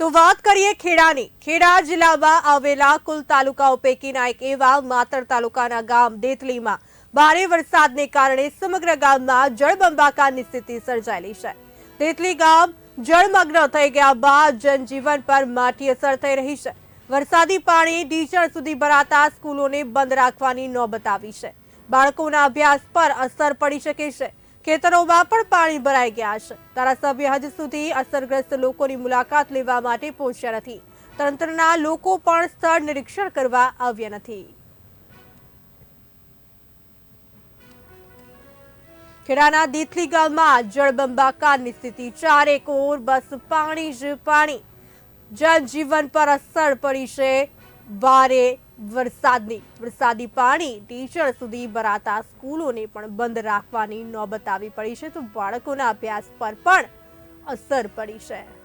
તો વાત કરીએ ખેડાની. ખેડા જિલ્લામાં આવેલા કુલ તાલુકાઓ પૈકીના એક એવા માતર તાલુકાના ગામ દેતલીમાં ભારે વરસાદને કારણે સમગ્ર ગામમાં જળબંબાકારની સ્થિતિ સર્જાયેલી છે. દેતલી ગામ જળમગ્ન થઈ ગયા બાદ જનજીવન પર માઠી અસર થઈ રહી છે. વરસાદી પાણી ઢીચણ સુધી ભરાતા સ્કૂલોને બંધ રાખવાની નોબત આવી છે. બાળકોના અભ્યાસ પર અસર પડી શકે છે. ખેતરોમાં પણ પાણી ભરાઈ ગયા છે. ધારાસભ્ય હજ સુધી અસરગ્રસ્ત લોકોની મુલાકાત લેવા માટે પહોંચ્યા નથી. તંત્રના લોકો પણ સ્થળ નિરીક્ષણ કરવા આવ્યા નથી. ખેડાના દીથલી ગામમાં જળબંબાકારની સ્થિતિ. ચારેક ઓર બસ, પાણી જ પાણી. જનજીવન પર અસર પડી છે. ભારે વરસાદની, વરસાદી પાણી ટીચર સુધી ભરાતા સ્કૂલોને પણ બંધ રાખવાની નોબત આવી પડી છે, તો બાળકોના અભ્યાસ પર પણ અસર પડી છે.